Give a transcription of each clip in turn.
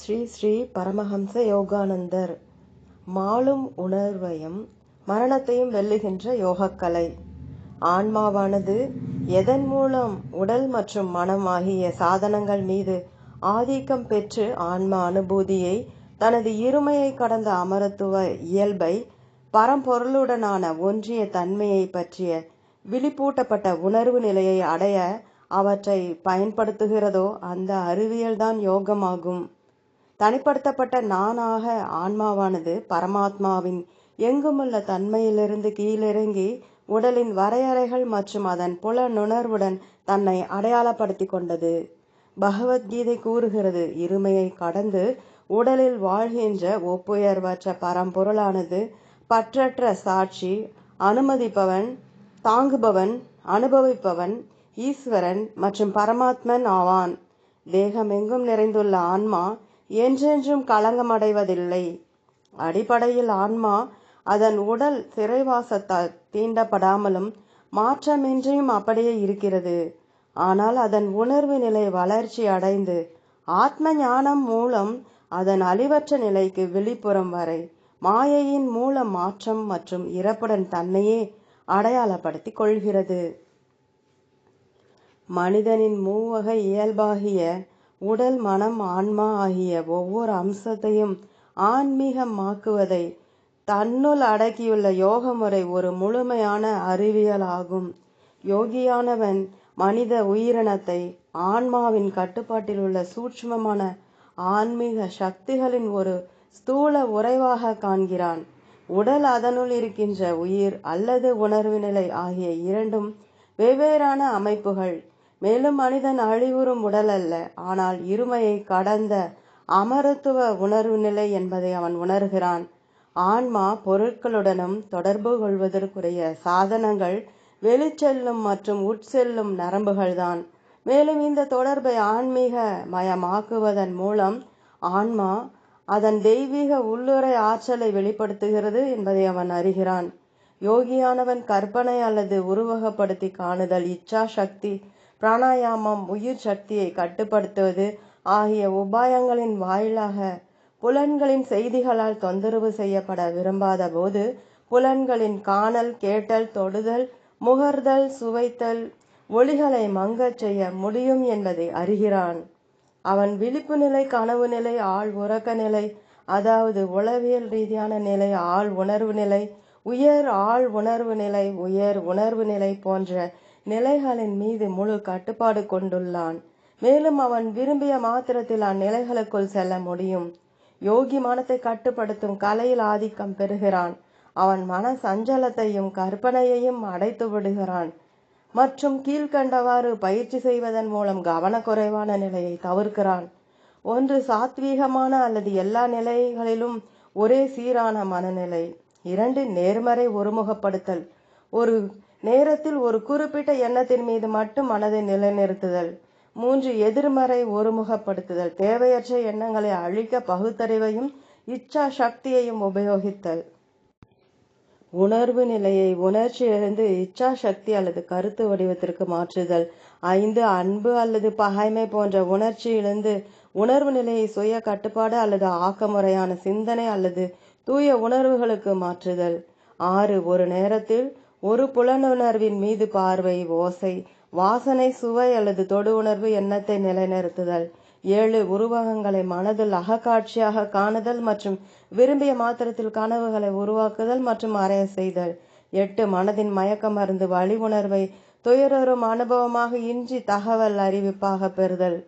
ஸ்ரீ ஸ்ரீ பரமஹம்ச யோகானந்தர். மாளும் உணர்வையும் மரணத்தையும் வெல்லுகின்ற யோகக்கலை. ஆன்மாவானது எதன் மூலம் உடல் மற்றும் மனம் ஆகிய சாதனங்கள் மீது ஆதிக்கம் பெற்று ஆன்ம அனுபூதியை தனது இருமையை கடந்த அமரத்துவ இயல்பை பரம்பொருளுடனான ஒன்றிய தன்மையை பற்றிய விழிப்பூட்டப்பட்ட உணர்வு நிலையை அடைய அவற்றை பயன்படுத்துகிறதோ அந்த அறிவியல்தான் யோகமாகும். தனிப்படுத்தப்பட்ட நானாக ஆன்மாவானது பரமாத்மாவின் எங்குமுள்ள தன்மையிலிருந்து கீழிறங்கி உடலின் வரையறைகள் மற்றும் அதன் புலனுணர்வுடன் தன்னை அடையாளப்படுத்தி கொண்டது. பகவத்கீதை கூறுகிறது இருமையை கடந்து உடலில் வாழ்கின்ற ஒப்புயர்வற்ற பரம்பொருளானது பற்றற்ற சாட்சி அனுமதிப்பவன் தாங்குபவன் அனுபவிப்பவன் ஈஸ்வரன் மற்றும் பரமாத்மன் ஆவான். தேகமெங்கும் நிறைந்துள்ள ஆன்மா என்றென்றும் களங்கமடைவதில்லை. அடிப்படையில் ஆன்மா அதன் உடல் சிறைவாசத்தால் தீண்டப்படாமலும் மாற்றமின்றியும் அப்படியே இருக்கிறது. ஆனால் அதன் உணர்வு நிலை வளர்ச்சி அடைந்து ஆத்ம ஞானம் மூலம் அதன் அழிவற்ற நிலைக்கு வெளிப்புறம் வரை மாயையின் மூல மாற்றம் மற்றும் இறப்புடன் தன்னையே அடையாளப்படுத்திக் கொள்கிறது. மனிதனின் மூவகை இயல்பாகிய உடல் மனம் ஆன்மா ஆகிய ஒவ்வொரு அம்சத்தையும் ஆன்மீகமாக்குவதை தன்னுள் அடக்கியுள்ள யோக முறை ஒரு முழுமையான அறிவியல் ஆகும். யோகியானவன் மனித உயிரினத்தை ஆன்மாவின் கட்டுப்பாட்டில் உள்ள சூட்சுமமான ஆன்மீக சக்திகளின் ஒரு ஸ்தூல உறைவாக காண்கிறான். உடல் அதனுள் இருக்கின்ற உயிர் அல்லது உணர்வு நிலை ஆகிய இரண்டும் வெவ்வேறான அமைப்புகள் மேலும் மனிதன் அழிவுறும் உடல் அல்ல ஆனால் இருமையை கடந்த அமரத்துவ உணர்வு நிலை என்பதை அவன் உணர்கிறான். ஆன்மா பொருட்களுடனும் தொடர்பு கொள்வதற்குரிய சாதனங்கள் வெளிச்செல்லும் மற்றும் உட்செல்லும் நரம்புகள்தான். மேலும் இந்த தொடர்பை ஆன்மீக மயமாக்குவதன் மூலம் ஆன்மா அதன் தெய்வீக உள்ளுரை ஆற்றலை வெளிப்படுத்துகிறது என்பதை அவன் அறிகிறான். யோகியானவன் கற்பனை அல்லது உருவகப்படுத்தி காணுதல் இச்சா சக்தி பிராணாயாமம் உயிர் சக்தியை கட்டுப்படுத்துவது ஆகிய உபாயங்களின் வாயிலாக புலன்களின் செய்திகளால் தொந்தரவு செய்யப்பட விரும்பாத போது புலன்களின் காணல் கேட்டல் தொடுதல் முகர்தல் சுவைத்தல் ஒளிகளை மங்கச் செய்ய முடியும் என்பதை அறிகிறான். அவன் விழிப்பு நிலை கனவு நிலை ஆள் உறக்க நிலை அதாவது உளவியல் ரீதியான நிலை ஆள் உணர்வு நிலை உயர் ஆள் உணர்வு நிலை உயர் உணர்வு நிலை போன்ற நிலைகளின் மீது முழு கட்டுப்பாடு கொண்டுள்ளான். மேலும் அவன் விரும்பிய மாத்திரத்தில் அந்நிலைகளுக்குள் செல்ல முடியும். யோகி மனத்தை கட்டுப்படுத்தும் கலையில் ஆதிக்கம் பெறுகிறான். அவன் மன சஞ்சலத்தையும் கற்பனையையும் அடைத்து விடுகிறான். மற்றும் கீழ்கண்டவாறு பயிற்சி செய்வதன் மூலம் கவனக்குறைவான நிலையை தவிர்க்கிறான். ஒன்று சாத்வீகமான அல்லது எல்லா நிலைகளிலும் ஒரே சீரான மனநிலை. இரண்டு நேர்மறை ஒருமுகப்படுத்தல். ஒரு நேரத்தில் ஒரு குறிப்பிட்ட எண்ணத்தின் மீது மட்டும் மனதை நிலைநிறுத்துதல். மூன்று எதிர்மறை ஒருமுகப்படுத்துதல். தேவையற்ற எண்ணங்களை அழிக்க பகுத்தறிவையும் இச்சா சக்தியையும் உபயோகித்தல். உணர்வு நிலையை உணர்ச்சியிலிருந்து இச்சா சக்தி அல்லது கருத்து வடிவத்திற்கு மாற்றுதல். ஐந்து அன்பு அல்லது பகைமை போன்ற உணர்ச்சியிலிருந்து உணர்வு நிலையை சுய கட்டுப்பாடு அல்லது ஆக்கமுறையான சிந்தனை அல்லது தூய உணர்வுகளுக்கு மாற்றுதல். ஆறு ஒரு நேரத்தில் ஒரு புலனுணர்வின் மீது பார்வை ஓசை வாசனை சுவை அல்லது தொடு உணர்வு எண்ணத்தை நிலைநிறுத்துதல். ஏழு உருவகங்களை மனதில் அகக்காட்சியாக காணுதல் மற்றும் விரும்பிய மாத்திரத்தில் கனவுகளை உருவாக்குதல் மற்றும் அறைய செய்தல். எட்டு மனதின் மயக்க மருந்து வழி உணர்வை துயரரும் அனுபவமாக இன்றி தகவல் அறிவிப்பாக பெறுதல்.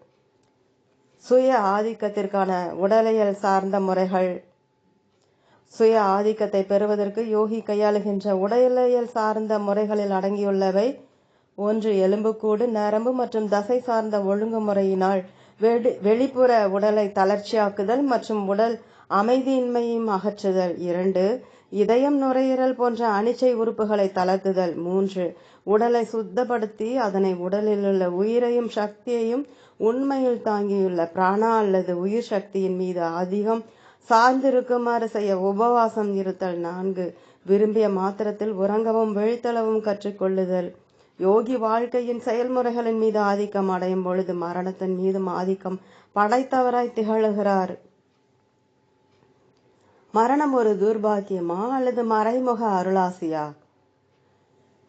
சுய ஆதிக்கத்திற்கான உடலியல் சார்ந்த முறைகள். சுய ஆதிக்கத்தை பெறுவதற்கு யோகி கையாளுகின்ற உடலியல் சார்ந்த முறைகளில் அடங்கியுள்ளவை. ஒன்று எலும்புக்கூடு நரம்பு மற்றும் தசை சார்ந்த ஒழுங்குமுறையினால் வெடி வெளிப்புற உடலை தளர்ச்சியாக்குதல் மற்றும் உடல் அமைதியின்மையும் அகற்றுதல். இரண்டு இதயம் நுரையீரல் போன்ற அனிச்சை உறுப்புகளை தளர்த்துதல். மூன்று உடலை சுத்தப்படுத்தி அதனை உடலில் உள்ள உயிரையும் சக்தியையும் உண்மையில் தாங்கியுள்ள பிராணா அல்லது உயிர் சக்தியின் மீது அதிகம் சார்ந்திருக்குமாறு செய்ய உபவாசம் இருத்தல் நான்கு. விரும்பிய மாத்திரத்தில் உறங்கவும் விழித்தளவும் கற்றுக்கொள்ளுதல். யோகி வாழ்க்கையின் செயல்முறைகளின் மீது ஆதிக்கம் அடையும் பொழுது மரணத்தின் மீதும் ஆதிக்கம் படைத்தவராய் திகழுகிறார். மரணம் ஒரு துர்பாக்கியமா அல்லது மறைமுக அருளாசியா?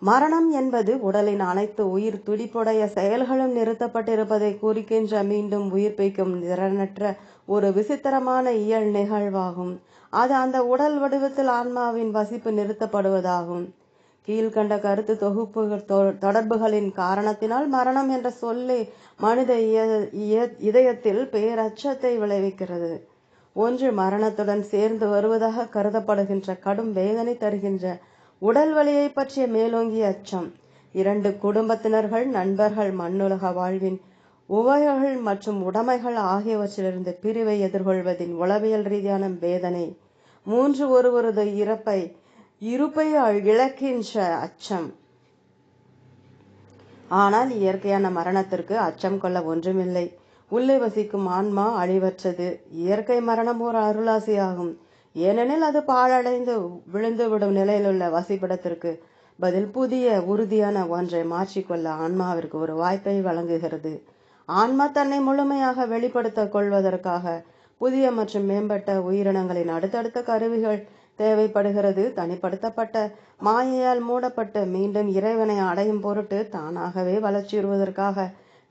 மரணம் என்பது உடலின் அனைத்து உயிர் துடிப்புடைய செயல்களும் நிறுத்தப்பட்டிருப்பதை குறிக்கின்ற மீண்டும் உயிர்ப்பிக்கும் திறனற்ற ஒரு விசித்திரமான இயல் நிகழ்வாகும். அது அந்த உடல் வடிவத்தில் ஆன்மாவின் வசிப்பு நிறுத்தப்படுவதாகும். கீழ்கண்ட கருத்து தொகுப்புகள் தொடர்புகளின் காரணத்தினால் மரணம் என்ற சொல்லே மனித இதயத்தில் பேரச்சத்தை விளைவிக்கிறது. ஒன்று மரணத்துடன் சேர்ந்து வருவதாக கருதப்படுகின்ற கடும் வேதனை தருகின்ற உடல் வலியை பற்றிய மேலோங்கிய அச்சம். இரண்டு குடும்பத்தினர்கள் நண்பர்கள் மண்ணுலக வாழ்வின் உவகைகள் மற்றும் உடைமைகள் ஆகியவற்றிலிருந்து பிரிவை எதிர்கொள்வதின் உளவியல் ரீதியான வேதனை. மூன்று ஒருவரது இறப்பை இருப்பை இழக்கின்ற அச்சம். ஆனால் இயற்கையான மரணத்திற்கு அச்சம் கொள்ள ஒன்றுமில்லை. உள்ளே வசிக்கும் ஆன்மா அழிவற்றது. இயற்கை மரணம் ஒரு அருளாசியாகும். ஏனெனில் அது பாழடைந்து விழுந்துவிடும் நிலையிலுள்ள வசிப்பிடத்திற்கு பதில் புதிய உறுதியான ஒன்றை மாற்றிக்கொள்ள ஆன்மாவிற்கு ஒரு வாய்ப்பை வழங்குகிறது. ஆன்மா தன்னை முழுமையாக வெளிப்படுத்த கொள்வதற்காக புதிய மற்றும் மேம்பட்ட உயிரினங்களின் அடுத்தடுத்த கருவிகள் தேவைப்படுகிறது. தனிப்படுத்தப்பட்ட மாயையால் மூடப்பட்டு மீண்டும் இறைவனை அடையும் பொருட்டு தானாகவே வளர்ச்சியுறுவதற்காக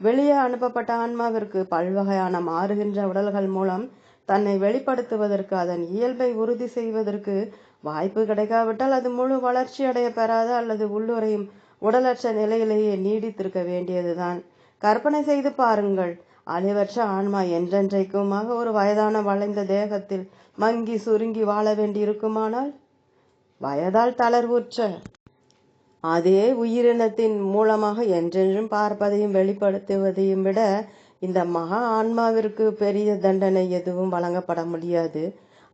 வெளியே அனுப்பப்பட்ட ஆன்மாவிற்கு பல்வகையான மாறுகின்ற உடல்கள் மூலம் தன்னை வெளிப்படுத்துவதற்கு அதன் இயல்பை உறுதி செய்வதற்கு வாய்ப்பு கிடைக்காவிட்டால் அது முழு வளர்ச்சி அடைய பெறாத அல்லது உள்ளுரையும் உடலற்ற நிலையிலேயே நீடித்திருக்க வேண்டியதுதான். கற்பனை செய்து பாருங்கள். அழிவற்ற ஆன்மா என்றென்றைக்குமாக ஒரு வயதான வளைந்த தேகத்தில் மங்கி சுருங்கி வாழ வேண்டியிருக்குமானால்? வயதால் தளர்வுற்ற அதே உயிரினத்தின் மூலமாக என்றென்றும் பார்ப்பதையும் வெளிப்படுத்துவதையும் விட இந்த மகா ஆன்மாவிற்கு பெரிய தண்டனை எதுவும் வழங்கப்பட முடியாது.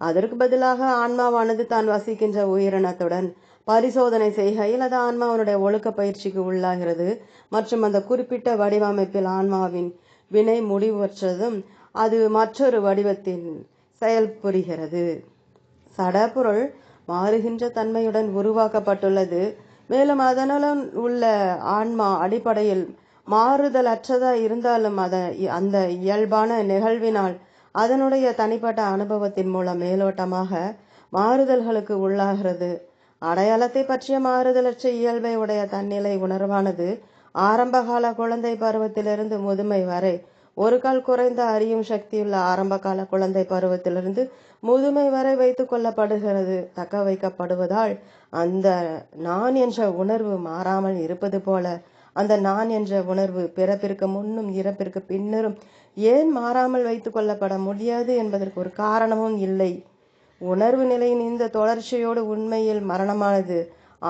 அதற்கு பதிலாக ஆன்மாவானது தான் வசிக்கின்ற உயிரினத்துடன் பரிசோதனை செய்கையில் அது ஆன்மாவனுடைய ஒழுக்க பயிற்சிக்கு உள்ளாகிறது. மற்றும் அந்த குறிப்பிட்ட வடிவமைப்பில் ஆன்மாவின் வினை முடிவற்றதும் அது மற்றொரு வடிவத்தின் செயல் புரிகிறது. சடப்பொருள் மாறுகின்ற தன்மையுடன் உருவாக்கப்பட்டுள்ளது. மேலும் அதனுடன் உள்ள ஆன்மா அடிப்படையில் மாறுதல் இருந்தாலும் அதை அந்த இயல்பான நிகழ்வினால் அதனுடைய தனிப்பட்ட அனுபவத்தின் மூலம் மேலோட்டமாக மாறுதல்களுக்கு உள்ளாகிறது. அடையாளத்தை பற்றிய மாறுதலற்ற இயல்பை உடைய தன்னிலை உணர்வானது ஆரம்பகால குழந்தை பருவத்திலிருந்து முதுமை வரை ஒரு கால் குறைந்த அறியும் சக்தியுள்ள ஆரம்பகால குழந்தை பருவத்திலிருந்து முதுமை வரை வைத்துக் கொள்ளப்படுகிறது. தக்க வைக்கப்படுவதால் அந்த நான் என்ற உணர்வு மாறாமல் இருப்பது போல அந்த நான் என்ற உணர்வு பிறப்பிற்கு முன்னும் இறப்பிற்கு பின்னரும் ஏன் மாறாமல் வைத்துக் கொள்ளப்பட முடியாது என்பதற்கு ஒரு காரணமும் இல்லை. உணர்வு நிலையின் இந்த தொடர்ச்சியோடு உண்மையில் மரணமானது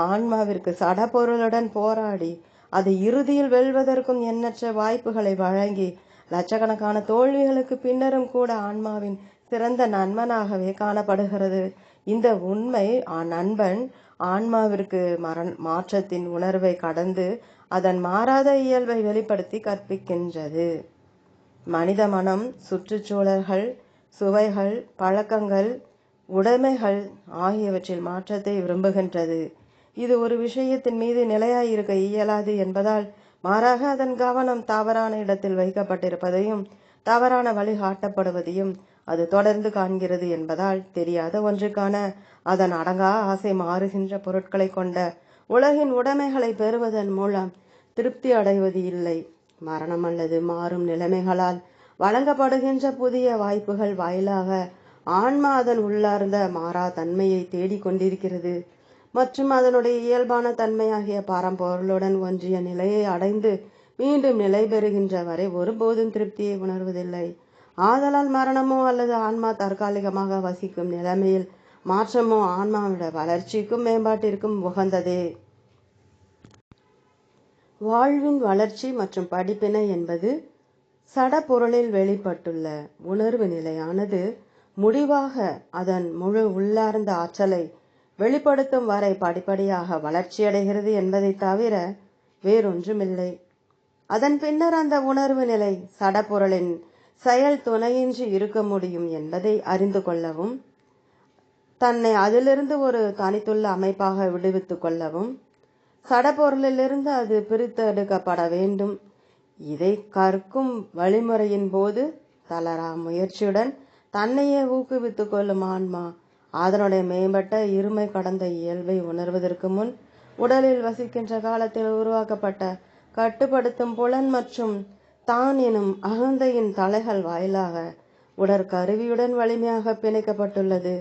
ஆன்மாவிற்கு சடப்பொருளுடன் போராடி அதை இறுதியில் வெல்வதற்கும் எண்ணற்ற வாய்ப்புகளை வழங்கி லட்சக்கணக்கான தோல்விகளுக்கு பின்னரும் கூட ஆன்மாவின் சிறந்த நண்பனாகவே காணப்படுகிறது. இந்த உண்மை நண்பன் ஆன்மாவிற்கு மரண் மாற்றத்தின் உணர்வை கடந்து அதன் மாறாத இயல்பை வெளிப்படுத்தி கற்பிக்கின்றது. மனித மனம் சுற்றுச்சூழல்கள் சுவைகள் பழக்கங்கள் உடைமைகள் ஆகியவற்றில் மாற்றத்தை விரும்புகின்றது. இது ஒரு விஷயத்தின் மீது நிலையாயிருக்க இயலாது என்பதால் மாறாக அதன் கவனம் தவறான இடத்தில் வைக்கப்பட்டிருப்பதையும் தவறான வழிகாட்டப்படுவதையும் அது தொடர்ந்து காண்கிறது என்பதால் தெரியாத ஒன்றுக்கான அதன் அடங்கா ஆசை மாறுகின்ற பொருட்களை கொண்ட உலகின் உடைமைகளை பெறுவதன் மூலம் திருப்தி அடைவது இல்லை. மரணம் அல்லது மாறும் நிலைமைகளால் வழங்கப்படுகின்ற புதிய வாய்ப்புகள் வாயிலாக ஆன்மா அதன் உள்ளார்ந்த மாறா தன்மையை தேடிக்கொண்டிருக்கிறது மற்றும் அதனுடைய இயல்பான தன்மையாகிய பாரம்பொருளுடன் ஒன்றிய நிலையை அடைந்து மீண்டும் நிலை பெறுகின்ற வரை ஒருபோதும் திருப்தியை உணர்வதில்லை. ஆதலால் மரணமோ அல்லது ஆன்மா தற்காலிகமாக வசிக்கும் நிலைமையில் மாற்றமோ ஆன்மாவிட வளர்ச்சிக்கும் மேம்பாட்டிற்கும் உகந்ததே. வாழ்வின் வளர்ச்சி மற்றும் படிப்பினை என்பது சடப்பொருளில் வெளிப்பட்டுள்ள உணர்வு நிலையானது முடிவாக அதன் முழு உள்ளார்ந்த ஆற்றலை வெளிப்படுத்தும் வரை படிப்படியாக வளர்ச்சியடைகிறது என்பதை தவிர வேறொன்றுமில்லை. அதன் பின்னர் அந்த உணர்வு நிலை சடப்பொருளின் செயல் துணையின்றி இருக்க முடியும் என்பதை அறிந்து கொள்ளவும் தன்னை அதிலிருந்து ஒரு தனித்துள்ள அமைப்பாக விடுவித்துக் கொள்ளவும் சடப்பொருளிலிருந்து அது பிரித்தெடுக்கப்பட வேண்டும். இதை கற்கும் வழிமுறையின் போது தளரா முயற்சியுடன் தன்னையே ஊக்குவித்துக் கொள்ளும் ஆன்மா அதனுடைய மேம்பட்ட இருமை கடந்த இயல்பை உணர்வதற்கு முன் உடலில் வசிக்கின்ற காலத்தில் உருவாக்கப்பட்ட கட்டுப்படுத்தும் புலன் மற்றும் தான் எனும் அகந்தையின் தலைகள் வாயிலாக உடற்கருவியுடன் வலிமையாக பிணைக்கப்பட்டுள்ளது.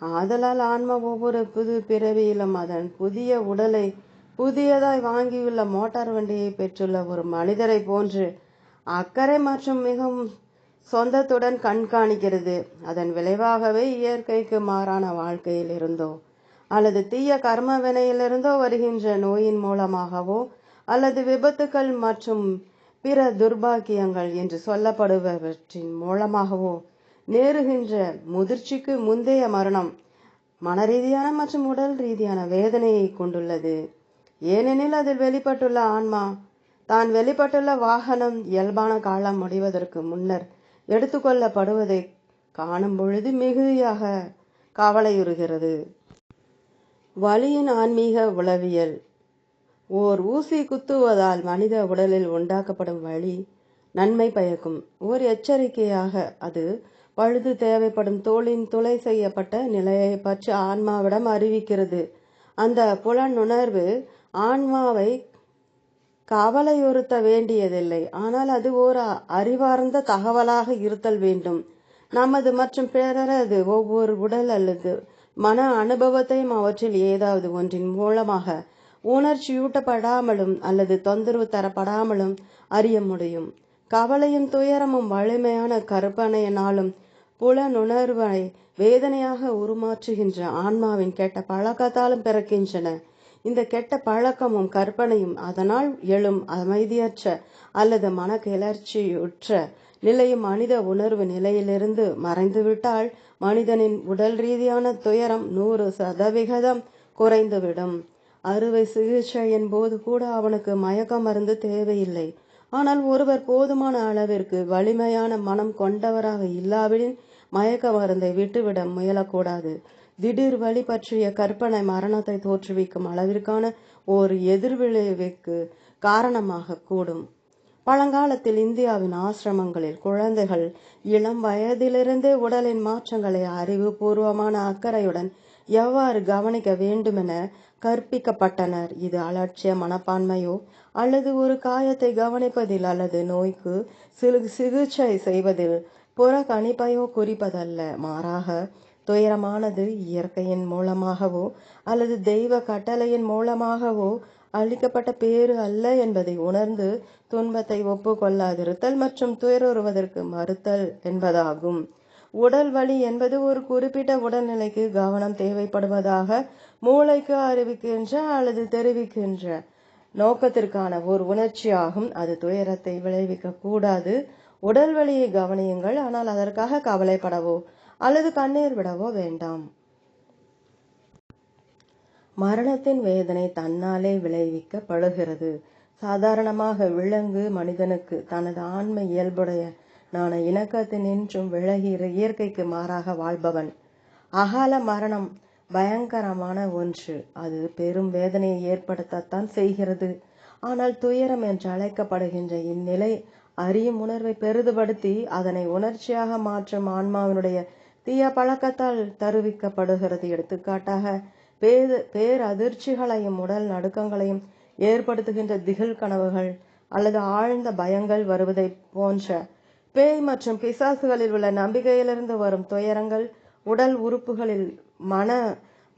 ஆதலால் ஆன்மா ஒவ்வொரு புது பிறவியிலும் அதன் புதிய உடலை புதியதாய் வாங்கியுள்ள மோட்டார் வண்டியை பெற்றுள்ள ஒரு மனிதரை போன்று அக்கறை மற்றும் மிகவும் சொந்தத்துடன் கண்காணிக்கிறது. அதன் விளைவாகவே இயற்கைக்கு மாறான வாழ்க்கையில் இருந்தோ அல்லது தீய கர்ம வினையிலிருந்தோ வருகின்ற நோயின் மூலமாகவோ அல்லது விபத்துக்கள் மற்றும் பிற துர்பாக்கியங்கள் என்று சொல்லப்படுபவற்றின் மூலமாகவோ நேருகின்ற முதிர்ச்சிக்கு முந்தைய மரணம் மன ரீதியான மற்றும் உடல் ரீதியான வேதனையை கொண்டுள்ளது. ஏனெனில் அதில் வெளிப்பட்டுள்ள ஆன்மா தான் வெளிப்பட்டுள்ள வாகனம் இயல்பான காலம் முடிவதற்கு முன்னர் எடுத்துக்கொள்ளப்படுவதை காணும் பொழுது மிகுதியாக கவலையுறுகிறது. வலியின் ஆன்மீக உளவியல். ஓர் ஊசி குத்துவதால் மனித உடலில் உண்டாக்கப்படும் வழி நன்மை பயக்கும். ஓர் எச்சரிக்கையாக அது பழுது தேவைப்படும் தோளின் துளை செய்யப்பட்ட நிலையை பற்றி ஆன்மாவிடம் அறிவிக்கிறது. அந்த புலனுணர்வு ஆன்மாவை கவலையுறுத்த வேண்டியதில்லை. ஆனால் அது ஓர் அறிவார்ந்த தகவலாக இருத்தல் வேண்டும். நமது மற்றும் பிறரது ஒவ்வொரு உடல் அல்லது மன அனுபவத்தையும் அவற்றில் ஏதாவது ஒன்றின் மூலமாக உணர்ச்சியூட்டப்படாமலும் அல்லது தொந்தரவு தரப்படாமலும் அறிய முடியும். கவலையும் துயரமும் வலிமையான கற்பனையினாலும் புலனுணர்வை வேதனையாக உருமாற்றுகின்ற ஆன்மாவின் கெட்ட பழக்கத்தாலும் பிறக்கின்றன. இந்த கெட்ட பழக்கமும் கற்பனையும் அதனால் எழும் அமைதியற்ற அல்லது மனக்கிளர்ச்சியுற்ற நிலையும் மனித உணர்வு நிலையிலிருந்து மறைந்துவிட்டால் மனிதனின் உடல் ரீதியான துயரம் நூறு சதவிகிதம் குறைந்துவிடும். அறுவை சிகிச்சையின் போது கூட அவனுக்கு மயக்க மருந்து தேவையில்லை. ஆனால் ஒருவர் போதுமான அளவிற்கு வலிமையான மனம் கொண்டவராக இல்லாவிடின் மயக்க மருந்தை விட்டுவிட முயலக்கூடாது. திடீர் வழி பற்றிய கற்பனை மரணத்தை தோற்றுவிக்கும் அளவிற்கான ஒரு எதிர்விளைவுக்கு காரணமாக கூடும். பழங்காலத்தில் இந்தியாவின் ஆசிரமங்களில் குழந்தைகள் இளம் வயதிலிருந்தே உடலின் மாற்றங்களை அறிவுபூர்வமான அக்கறையுடன் எவ்வாறு கவனிக்க வேண்டுமென கற்பிக்கப்பட்டனர். இது அலட்சிய மனப்பான்மையோ அல்லது ஒரு காயத்தை கவனிப்பதில் அல்லது நோய்க்கு சிறு சிகிச்சை செய்வதில் புறக்கணிப்பையோ குறிப்பதல்ல. மாறாக துயரமானது இயற்கையின் மூலமாகவோ அல்லது தெய்வ கட்டளையின் மூலமாகவோ அளிக்கப்பட்ட பேறு அல்ல என்பதை உணர்ந்து துன்பத்தை ஒப்புக்கொள்ளாதிருத்தல் மற்றும் துயருறுவதற்கு மறுத்தல் என்பதாகும். உடல் வலி என்பது ஒரு குறிப்பிட்ட உடல்நிலைக்கு கவனம் தேவைப்படுவதாக மூளைக்கு அறிவிக்கின்ற அல்லது தெரிவிக்கின்ற நோக்கத்திற்கான ஒரு உணர்ச்சியாகும். அது துயரத்தை விளைவிக்க கூடாது உடல் வலியை கவனியுங்கள். ஆனால் அதற்காக கவலைப்படவோ அல்லது கண்ணீர் விடவோ வேண்டாம். மரணத்தின் வேதனை தன்னாலே விளைவிக்கப்படுகிறது. சாதாரணமாக விலங்கு மனிதனுக்கு தனது ஆன்ம இயல்புடைய நான இணக்கத்தினின்றும் விலகி இயற்கைக்கு மாறாக வாழ்பவன். அகால மரணம் பயங்கரமான ஒன்று. அது பெரும் வேதனையை ஏற்படுத்தத்தான் செய்கிறது. ஆனால் துயரம் என்று அழைக்கப்படுகின்ற இந்நிலை அறியும் உணர்வை பெரிதுபடுத்தி அதனை உணர்ச்சியாக மாற்றும் ஆன்மாவினுடைய தீய பழக்கத்தால் தருவிக்கப்படுகிறது. எடுத்துக்காட்டாக பேர் பேரதிர்ச்சிகளையும் உடல் நடுக்கங்களையும் ஏற்படுத்துகின்ற திகில் கனவுகள் அல்லது ஆழ்ந்த பயங்கள் வருவதை போன்ற பேய் மற்றும் பிசாசுகளில் உள்ள நம்பிக்கையிலிருந்து வரும் துயரங்கள் உடல் உறுப்புகளில் மன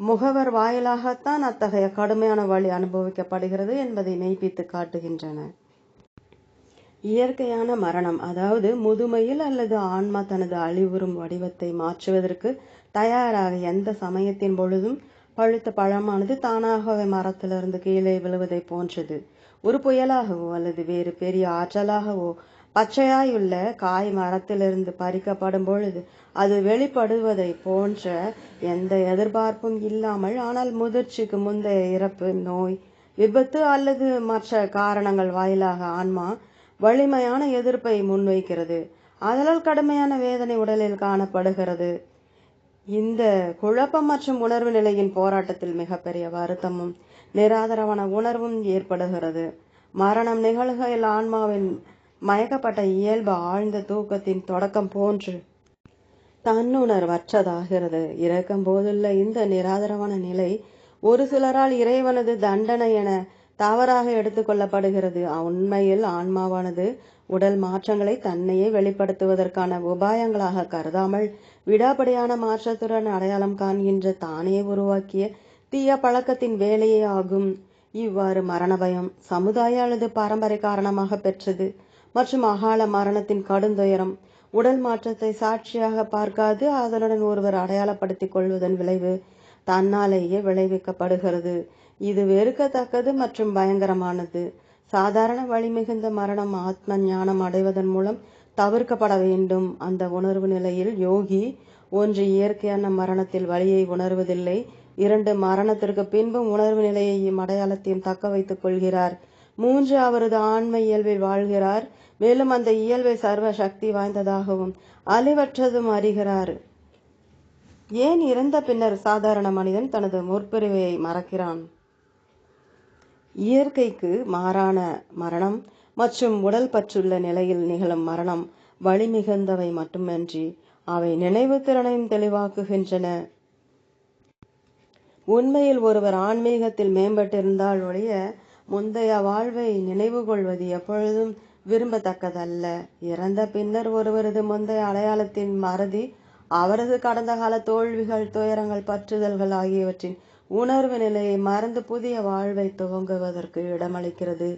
முகவர் வாயிலாகத்தான் அத்தகைய கடுமையான வழி அனுபவிக்கப்படுகிறது என்பதை மெய்ப்பித்து காட்டுகின்றன. இயற்கையான மரணம் அதாவது முதுமையில் அல்லது ஆன்மா தனது அழிவுறும் வடிவத்தை மாற்றுவதற்கு தயாராக எந்த சமயத்தின் பொழுதும் பழுத்த பழமானது தானாகவே மரத்திலிருந்து கீழே விழுவதை போன்றது. ஒரு புயலாகவோ அல்லது வேறு பெரிய ஆற்றலாகவோ பச்சையாயுள்ள காய் மரத்திலிருந்து பறிக்கப்படும் பொழுது அது வெளிப்படுவதை போன்ற எந்த எதிர்பார்ப்பும் இல்லாமல் ஆனால் முதிர்ச்சிக்கு முந்தைய இறப்பு நோய் விபத்து அல்லது மற்ற காரணங்கள் வாயிலாக ஆன்மா வலிமையான எதிர்ப்பை முன்வைக்கிறது. அதனால் கடுமையான வேதனை உடலில் காணப்படுகிறது. இந்த குழப்பம் மற்றும் உணர்வு நிலையின் போராட்டத்தில் மிகப்பெரிய வருத்தமும் நிராதரவான உணர்வும் ஏற்படுகிறது. மரணம் நிகழ்கையில் ஆன்மாவின் மயக்கப்பட்ட இயல்பு ஆழ்ந்த தூக்கத்தின் தொடக்கம் போன்று தன்னுணர்வற்றதாகிறது. இறக்கும் போதுள்ள இந்த நிராதரவான நிலை ஒரு சிலரால் இறைவனது தண்டனை என தவறாக எடுத்துக்கொள்ளப்படுகிறது உண்மையில் ஆன்மாவானது உடல் மாற்றங்களை தன்னையே வெளிப்படுத்துவதற்கான உபாயங்களாக கருதாமல் விடாபடியான மாற்றத்துடன் அடையாளம் காண்கின்ற தானே உருவாக்கிய தீய பழக்கத்தின் வேலையே ஆகும். இவ்வாறு மரண பயம் சமுதாய அல்லது பாரம்பரிய காரணமாக பெற்றது. மற்றும் அகால மரணத்தின் கடுந்துயரம் உடல் மாற்றத்தை சாட்சியாக பார்க்காது அதனுடன் ஒருவர் அடையாளப்படுத்திக் கொள்வதன் விளைவு தன்னாலேயே விளைவிக்கப்படுகிறது. இது வெறுக்கத்தக்கது மற்றும் பயங்கரமானது. சாதாரண வழி மிகுந்த மரணம் ஆத்ம ஞானம் அடைவதன் மூலம் தவிர்க்கப்பட வேண்டும். அந்த உணர்வு நிலையில் யோகி ஒன்று இயற்கையான மரணத்தில் வழியை உணர்வதில்லை. இரண்டு மரணத்திற்கு பின்பும் உணர்வு நிலையையும் அடையாளத்தையும் தக்க வைத்துக் கொள்கிறார். மூன்று அவரது ஆன்ம இயல்பில் வாழ்கிறார். மேலும் அந்த இயல்பை சர்வ சக்தி வாய்ந்ததாகவும் அழிவற்றதும் அறிகிறார். ஏன் இறந்த பின்னர் சாதாரண மனிதன் தனது முற்பிரிவையை மறக்கிறான்? இயற்கைக்கு மாறான மரணம் மற்றும் உடல் பற்றுள்ள நிலையில் நிகழும் மரணம் வலிமிகுந்தவை மட்டுமன்றி அவை நினைவு திறனையும் தெளிவாக்குகின்றன. உண்மையில் ஒருவர் ஆன்மீகத்தில் மேம்பட்டிருந்தால் ஒழிய முந்தைய வாழ்வை நினைவு கொள்வது எப்பொழுதும் விரும்பத்தக்கதல்ல. இறந்த பின்னர் ஒருவரது முந்தைய அடையாளத்தின் மறதி அவரது கடந்த கால தோல்விகள் துயரங்கள் பற்றுதல்கள் ஆகியவற்றின் உணர்வு நிலையை மறந்து புதிய வாழ்வை துவங்குவதற்கு இடமளிக்கிறது.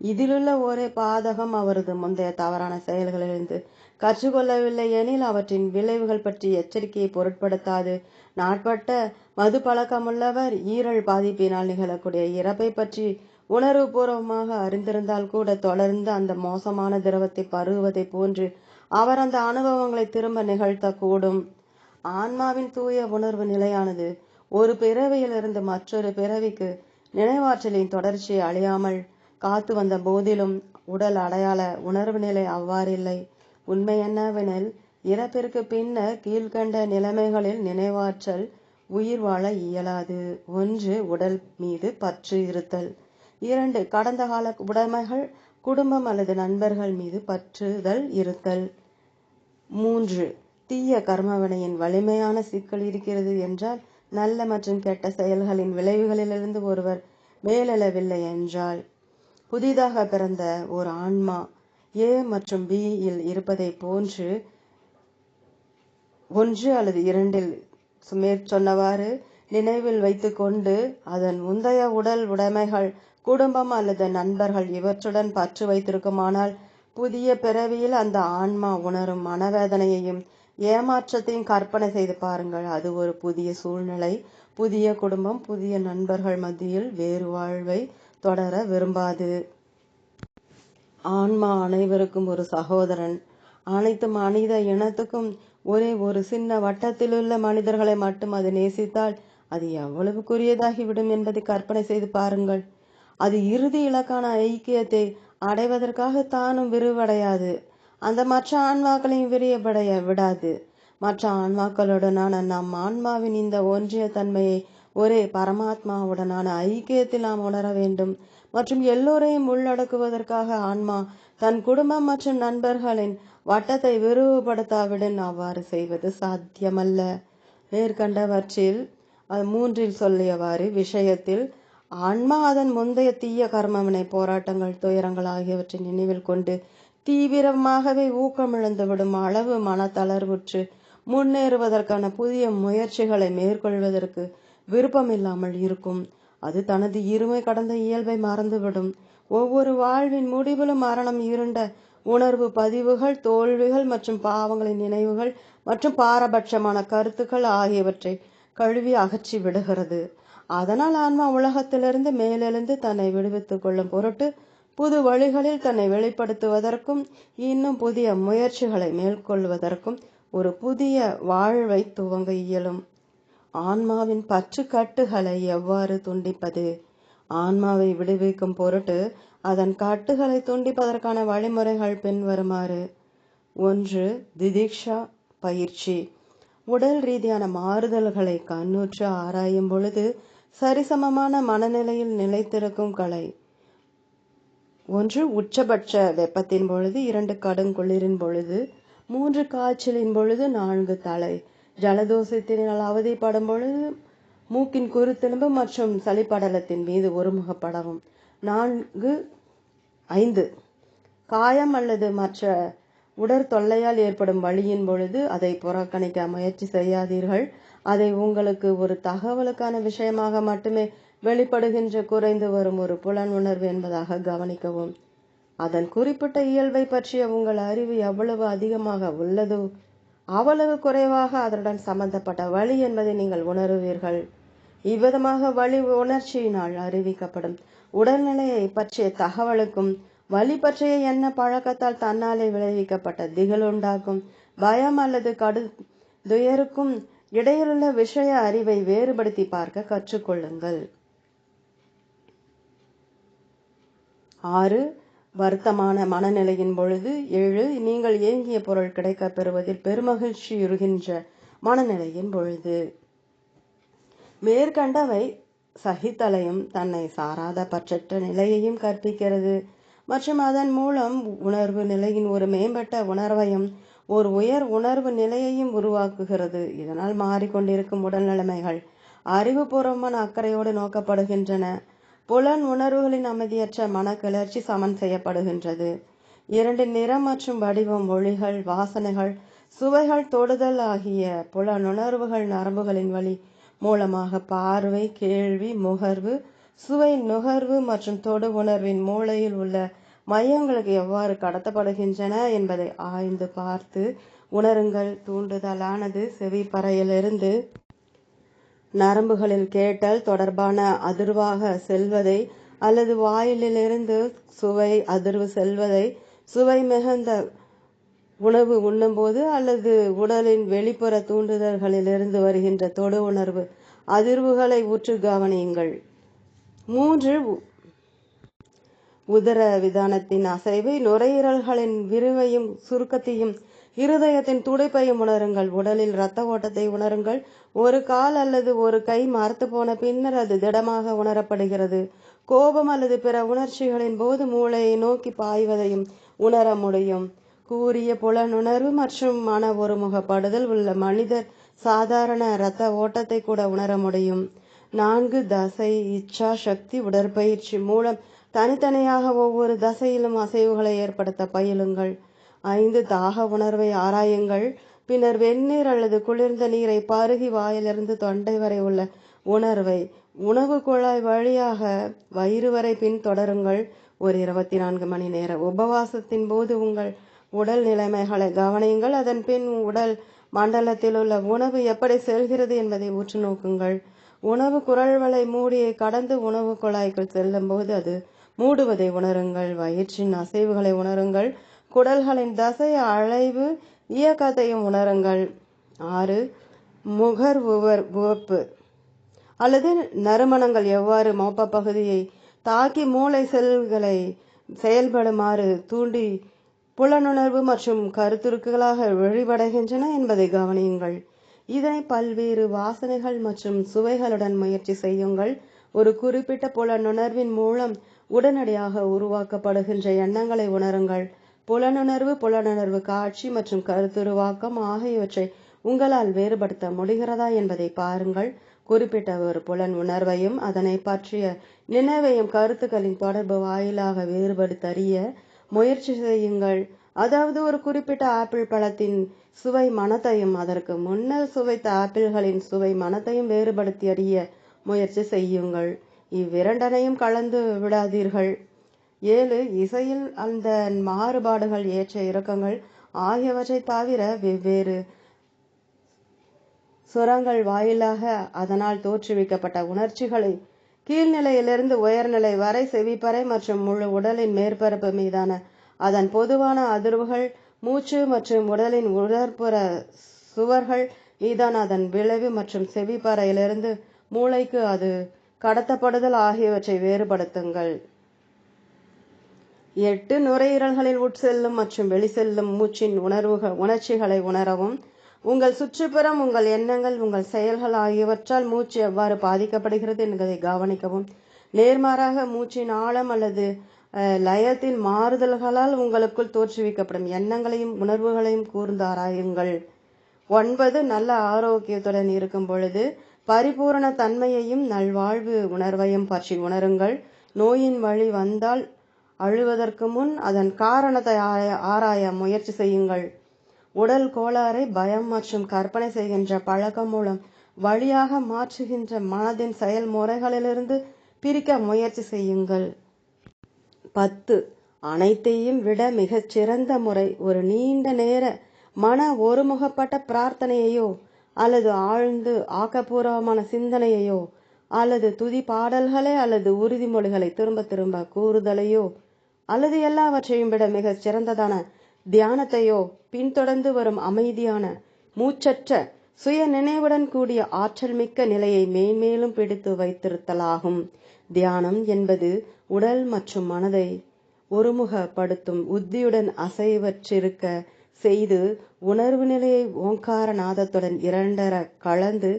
இதிலுள்ள ஒரே பாதகம் அவரது முந்தைய தவறான செயல்களிலிருந்து கற்றுக்கொள்ளவில்லை எனில் அவற்றின் விளைவுகள் பற்றி எச்சரிக்கையை பொருட்படுத்தாது. நாட்பட்ட மது பழக்கமுள்ளவர் ஈரல் பாதிப்பினால் நிகழக்கூடிய இறப்பை பற்றி உணர்வுபூர்வமாக அறிந்திருந்தால் கூட தொடர்ந்து அந்த மோசமான திரவத்தை பருகுவதை போன்று அவர் அந்த அனுபவங்களை திரும்ப நிகழ்த்தக்கூடும். ஆன்மாவின் தூய உணர்வு நிலையானது ஒரு பிறவியிலிருந்து மற்றொரு பிறவிக்கு நினைவாற்றலின் தொடர்ச்சியை அழியாமல் காத்து வந்த போதிலும் உடல் அடையாள உணர்வு நிலை அவ்வாறில்லை. உண்மை என்னவெனில் இறப்பிற்கு பின்னர் கீழ்கண்ட நிலைமைகளில் நினைவாற்றல் உயிர் வாழ இயலாது. ஒன்று உடல் மீது பற்று இருத்தல். இரண்டு கடந்த கால உடைமைகள் குடும்பம் அல்லது நண்பர்கள் மீது பற்றுதல் இருத்தல். மூன்று தீய கர்மவினையின் வலிமையான சிக்கல் இருக்கிறது என்றால் நல்ல மற்றும் கெட்ட செயல்களின் விளைவுகளிலிருந்து ஒருவர் மேலெழவில்லை என்றால் புதிதாக பிறந்த ஒரு ஆன்மா ஏ மற்றும் பி இல் இருப்பதை போன்று ஒன்று அல்லது இரண்டில் மேற்சொன்னவாறு நினைவில் வைத்துக்கொண்டு அதன் முந்தைய உடல் உடைமைகள் குடும்பம் அல்லது நண்பர்கள் இவற்றுடன் பற்று வைத்திருக்குமானால் புதிய பிறவியில் அந்த ஆன்மா உணரும் மனவேதனையையும் ஏமாற்றத்தையும் கற்பனை செய்து பாருங்கள். அது ஒரு புதிய சூழ்நிலை புதிய குடும்பம் புதிய நண்பர்கள் மத்தியில் வேறு வாழ்வை தொடர விரும்பாது. ஆன்மா அனைவருக்கும் ஒரு சகோதரன். அனைத்து மனித இனத்துக்கும் ஒரே ஒரு சின்ன வட்டத்திலுள்ள மனிதர்களை மட்டும் அது நேசித்தால் அது எவ்வளவுக்குரியதாகிவிடும் என்பதை கற்பனை செய்து பாருங்கள். அது இறுதி இலக்கான ஐக்கியத்தை அடைவதற்காக தானும் விரிவடையாது. அந்த மற்ற ஆன்மாக்களையும் விரியப்படைய விடாது. மற்ற ஆன்மாக்களுடனான நம் ஆன்மாவின் இந்த ஒன்றிய தன்மையை ஒரே பரமாத்மாவுடனான ஐக்கியத்தில் நாம் உணர வேண்டும். மற்றும் எல்லோரையும் உள்ளடக்குவதற்காக ஆன்மா தன் குடும்பம் மற்றும் நண்பர்களின் வட்டத்தை விரிவுபடுத்தாவிடன் அவ்வாறு செய்வது சாத்தியமல்ல. மேற்கண்டவற்றில் அது மூன்றில் சொல்லியவாறு விஷயத்தில் ஆன்மா அதன் முந்தைய தீய கர்மவினை போராட்டங்கள் துயரங்கள் ஆகியவற்றை நினைவில் கொண்டு தீவிரமாகவே ஊக்கமிழந்துவிடும் அளவு மனத்தளர்வுற்று முன்னேறுவதற்கான புதிய முயற்சிகளை மேற்கொள்வதற்கு விருப்பமில்லாமல் இருக்கும். அது தனது இருமை கடந்த இயல்பை மறந்துவிடும். ஒவ்வொரு வாழ்வின் முடிவிலும் மரணம் இருண்ட உணர்வு பதிவுகள் தோல்விகள் மற்றும் பாவங்களின் நினைவுகள் மற்றும் பாரபட்சமான கருத்துக்கள் ஆகியவற்றை கழுவி அகற்றி விடுகிறது. அதனால் ஆன்மா உலகத்திலிருந்து மேலெழுந்து தன்னை விடுவித்துக் கொள்ளும் பொருட்டு புது வழிகளில் தன்னை வெளிப்படுத்துவதற்கும் இன்னும் புதிய முயற்சிகளை மேற்கொள்வதற்கும் ஒரு புதிய வாழ்வை துவங்க இயலும். ஆன்மாவின் பற்று கட்டுகளை எவ்வாறு துண்டிப்பது? ஆன்மாவை விடுவிக்கும் பொருட்டு அதன் கட்டுகளை துண்டிப்பதற்கான வழிமுறைகள் பின்வருமாறு. ஒன்று திதிக்ஷா பயிற்சி. உடல் ரீதியான மாறுதல்களை கண்ணுற்று ஆராயும் பொழுது சரிசமமான மனநிலையில் நிலைத்திருக்கும் கலை. ஒன்று உச்சபட்ச வெப்பத்தின் பொழுது இரண்டு கடுங்குளிரின் பொழுது மூன்று காய்ச்சலின் பொழுது நான்கு தலை. ஜலதோஷத்தினால் அவதிப்படும் பொழுது மூக்கின் குருத்தெலும்பு மற்றும் சளிப்படலத்தின் மீது ஒருமுகப்படவும். நான்கு ஐந்து. காயம் அல்லது மற்ற உடற்தொல்லையால் ஏற்படும் வழியின் பொழுது அதை புறக்கணிக்க முயற்சி செய்யாதீர்கள். அதை உங்களுக்கு ஒரு தகவலுக்கான விஷயமாக மட்டுமே வெளிப்படுகின்ற குறைந்து வரும் ஒரு புலன் உணர்வு என்பதாக கவனிக்கவும். அதன் குறிப்பிட்ட இயல்பை பற்றிய உங்கள் அறிவு எவ்வளவு அதிகமாக உள்ளதோ அவ்வளவு குறைவாக அதனுடன் சம்பந்தப்பட்ட வழி என்பதை நீங்கள் உணருவீர்கள். இவ்விதமாக வழி உணர்ச்சியினால் அறிவிக்கப்படும் உடல்நிலையை பற்றிய தகவலுக்கும் வழி பற்றிய எண்ண பழக்கத்தால் தன்னாலே விளைவிக்கப்பட்ட திகழ் உண்டாக்கும் பயம் அல்லது கடு துயருக்கும் இடையிலுள்ள விஷய அறிவை வேறுபடுத்தி பார்க்க கற்றுக்கொள்ளுங்கள். ஆறு வருத்தமான மனநிலையின் பொழுது ஏழு நீங்கள் ஏங்கிய பொருள் கிடைக்க பெறுவதில் பெருமகிழ்ச்சி இருகின்ற மனநிலையின் பொழுது. மேற்கண்டவை சகித்தலையும் தன்னை சாராத பற்றற்ற நிலையையும் கற்பிக்கிறது. மற்றும் அதன் மூலம் உணர்வு நிலையின் ஒரு மேம்பட்ட உணர்வையும் ஒரு உயர் உணர்வு நிலையையும் உருவாக்குகிறது. இதனால் மாறிக்கொண்டிருக்கும் உடல் நிலைமைகள் அறிவுபூர்வமான அக்கறையோடு நோக்கப்படுகின்றன. புலன் உணர்வுகளின் அமைதியற்ற மனக்கிளர்ச்சி சமன் செய்யப்படுகின்றது. இரண்டு நிறம் மற்றும் வடிவம் ஒளிகள் வாசனைகள் சுவைகள் தொடுதல் ஆகிய புலனுணர்வுகள் நரம்புகளின் வழி மூலமாக பார்வை கேள்வி முகர்வு சுவை நுகர்வு மற்றும் தொடு உணர்வின் மூளையில் உள்ள மையங்களுக்கு எவ்வாறு கடத்தப்படுகின்றன என்பதை ஆய்ந்து பார்த்து உணருங்கள். தூண்டுதலானது செவிப்பறையிலிருந்து நரம்புகளில் கேட்டல் தொடர்பான அதிர்வாக செல்வதை அல்லது வாயிலிருந்து சுவை அதிர்வு செல்வதை சுவை மிகுந்த உணவு உண்ணும்போது அல்லது உடலின் வெளிப்புற தூண்டுதல்களிலிருந்து வருகின்ற தொடு உணர்வு. அதிர்வுகளை உற்று கவனியுங்கள். மூன்று உதர விதானத்தின் அசைவை. நுரையீரல்களின் விரிவையும் சுருக்கத்தையும் இருதயத்தின் துடைப்பையும் உணருங்கள். உடலில் இரத்த ஓட்டத்தை உணருங்கள். ஒரு கால் அல்லது ஒரு கை மரத்து போன பின்னர் அது திடமாக உணரப்படுகிறது. கோபம் அல்லது பிற உணர்ச்சிகளின் போது மூளையை நோக்கி பாய்வதையும் உணர முடியும். கூறிய புலனுணர்வு மற்றும் மன ஒருமுகப்படுதல் உள்ள மனிதர் சாதாரண இரத்த ஓட்டத்தை கூட உணர முடியும். நான்கு தசை இச்சா சக்தி உடற்பயிற்சி மூலம் தனித்தனியாக ஒவ்வொரு தசையிலும் அசைவுகளை ஏற்படுத்த பயிலுங்கள். ஐந்து தாக உணர்வை ஆராயுங்கள். பின்னர் வெந்நீர் அல்லது குளிர்ந்த நீரை பருகி வாயிலிருந்து தொண்டை வரை உள்ள உணர்வை உணவு குழாய் வழியாக வயிறு வரை பின் தொடருங்கள். ஒரு இருபத்தி நான்கு மணி நேர உபவாசத்தின் போது உங்கள் உடல் நிலைமைகளை கவனியுங்கள். அதன் பின் உடல் மண்டலத்தில் உள்ள உணவு எப்படி செல்கிறது என்பதை உற்று நோக்குங்கள். உணவு குரல்வளை மூடியை கடந்து உணவு குழாய்க்குள் செல்லும் போது அது மூடுவதை உணருங்கள். வயிற்றின் அசைவுகளை உணருங்கள். குடல்களின் தசை அழைவு இயக்கத்தையும் உணருங்கள். ஆறு முகர்வுவர் உவப்பு. அல்லது நறுமணங்கள் எவ்வாறு மோப்ப பகுதியை தாக்கி மூளை செல்களை செயல்படுமாறு தூண்டி புலனுணர்வு மற்றும் கருத்துருக்குகளாக வெளிவடைகின்றன என்பதை கவனியுங்கள். இதனை பல்வேறு வாசனைகள் மற்றும் சுவைகளுடன் முயற்சி செய்யுங்கள். ஒரு குறிப்பிட்ட புலனுணர்வின் மூலம் உடனடியாக உருவாக்கப்படுகின்ற எண்ணங்களை உணருங்கள். புலனுணர்வு புலனுணர்வு காட்சி மற்றும் கருத்துருவாக்கம் ஆகியவற்றை உங்களால் வேறுபடுத்த முடிகிறதா என்பதை பாருங்கள். குறிப்பிட்ட ஒரு புலன் உணர்வையும் அதனை பற்றிய நினைவையும் கருத்துக்களின் தொடர்பு வாயிலாக வேறுபடுத்தறிய முயற்சி செய்யுங்கள். அதாவது ஒரு குறிப்பிட்ட ஆப்பிள் பழத்தின் சுவை மனத்தையும் அதற்கு முன்னர் சுவைத்த ஆப்பிள்களின் சுவை மனத்தையும் வேறுபடுத்தி அறிய முயற்சி செய்யுங்கள். இவ்விரண்டனையும் கலந்து விடாதீர்கள். ஏழு இசையில் அந்த மாறுபாடுகள் ஏற்ற இறக்கங்கள் ஆகியவற்றை தவிர வெவ்வேறு சுரங்கள் வாயிலாக அதனால் தோற்றுவிக்கப்பட்ட உணர்ச்சிகளை கீழ்நிலையிலிருந்து உயர்நிலை வரை செவிப்பறை மற்றும் முழு உடலின் மேற்பரப்பு மீதான அதன் பொதுவான அதிர்வுகள் மூச்சு மற்றும் உடலின் உடற்புற சுவர்கள் மீதான அதன் விளைவு மற்றும் செவிப்பறையிலிருந்து மூளைக்கு அது கடத்தப்படுதல் ஆகியவற்றை வேறுபடுத்துங்கள். எட்டு நுரையீரல்களில் உட்செல்லும் மற்றும் வெளிசெல்லும் மூச்சின் உணர்வுகள் உணர்ச்சிகளை உணரவும். உங்கள் சுற்றுப்புறம் உங்கள் எண்ணங்கள் உங்கள் செயல்கள் ஆகியவற்றால் மூச்சு எவ்வாறு பாதிக்கப்படுகிறது என்பதை கவனிக்கவும். நேர்மாறாக மூச்சின் ஆழம் அல்லது லயத்தின் மாறுதல்களால் உங்களுக்குள் தோற்றுவிக்கப்படும் எண்ணங்களையும் உணர்வுகளையும் கூர்ந்து ஆராயுங்கள். ஒன்பது நல்ல ஆரோக்கியத்துடன் இருக்கும் பொழுது பரிபூரண தன்மையையும் நல்வாழ்வு உணர்வையும் பற்றி உணருங்கள். நோயின் வழி வந்தால் அழுவதற்கு முன் அதன் காரணத்தை ஆராய முயற்சி செய்யுங்கள். உடல் கோளாறை பயம் மற்றும் கற்பனை செய்கின்ற பழக்கம் மூலம் வழியாக மாற்றுகின்ற மனதின் செயல்முறைகளிலிருந்து பிரிக்க முயற்சி செய்யுங்கள். பத்து. அனைத்தையும் விட மிகச் சிறந்த முறை ஒரு நீண்ட நேர மன ஒருமுகப்பட்ட பிரார்த்தனையையோ அல்லது ஆழ்ந்து ஆக்கப்பூர்வமான சிந்தனையையோ அல்லது துதி பாடல்களை அல்லது உறுதிமொழிகளை திரும்ப திரும்ப கூறுதலையோ அல்லது எல்லாவற்றையும் விட மிகச் சிறந்ததான தியானத்தையோ பின்தொடர்ந்து வரும் அமைதியான மூச்சற்ற சுய நினைவுடன் கூடிய ஆற்றல் மிக்க நிலையை மேன்மேலும் பிடித்து வைத்திருத்தலாகும். தியானம் என்பது உடல் மற்றும் மனதை ஒருமுகப்படுத்தும் உத்தியுடன் அசைவற்றிருக்க செய்து உணர்வு நிலையை ஓங்கார நாதத்துடன் இரண்டர கலந்து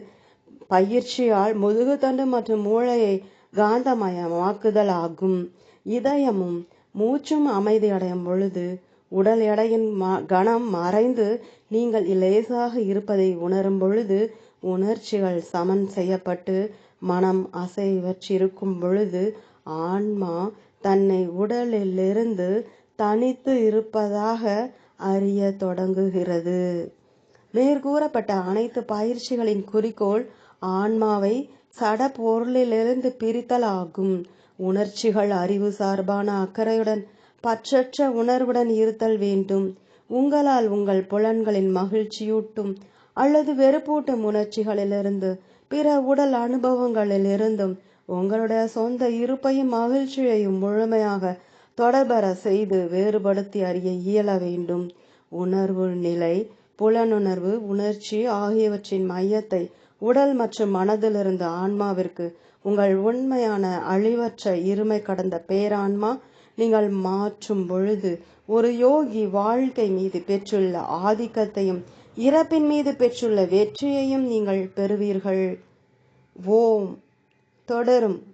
பயிற்சியால் முதுகுத்தண்டு மற்றும் மூளையை காந்தமயமாக்குதல் ஆகும் இதயமும் மூச்சும் அமைதியடையும் பொழுது உடல் எடையின் ம- கணம் மறைந்து நீங்கள் லேசாக இருப்பதை உணரும் பொழுது உணர்ச்சிகள் சமன் செய்யப்பட்டு மனம் அசைவற்றிருக்கும் பொழுது ஆன்மா தன்னை உடலிலிருந்து தனித்து இருப்பதாக அறிய தொடங்குகிறது. மேற்கூறப்பட்ட அனைத்து பயிற்சிகளின் குறிக்கோள் ஆன்மாவை சட பொருளிலிருந்து பிரித்தல் ஆகும் உணர்ச்சிகள் அறிவு சார்பான அக்கறையுடன் பற்றற்ற உணர்வுடன் இருத்தல் வேண்டும். உங்களால் உங்கள் புலன்களின் மகிழ்ச்சியூட்டும் அல்லது வெறுப்பூட்டும் உணர்ச்சிகளிலிருந்து பிற உடல் அனுபவங்களிலிருந்தும் உங்களுடைய சொந்த இருப்பையும் மகிழ்ச்சியையும் முழுமையாக தொடர்பெற செய்து வேறுபடுத்தி அறிய இயல வேண்டும். உணர்வு நிலை புலனுணர்வு உணர்ச்சி ஆகியவற்றின் மையத்தை உடல் மற்றும் மனதிலிருந்து ஆன்மாவிற்கு உங்கள் உண்மையான அழிவற்ற இருமை கடந்த பேரான்மா நீங்கள் மாற்றும் பொழுது ஒரு யோகி வாழ்க்கை மீது பெற்றுள்ள ஆதிக்கத்தையும் இறப்பின் மீது பெற்றுள்ள வெற்றியையும் நீங்கள் பெறுவீர்கள். ஓம். தொடரும்.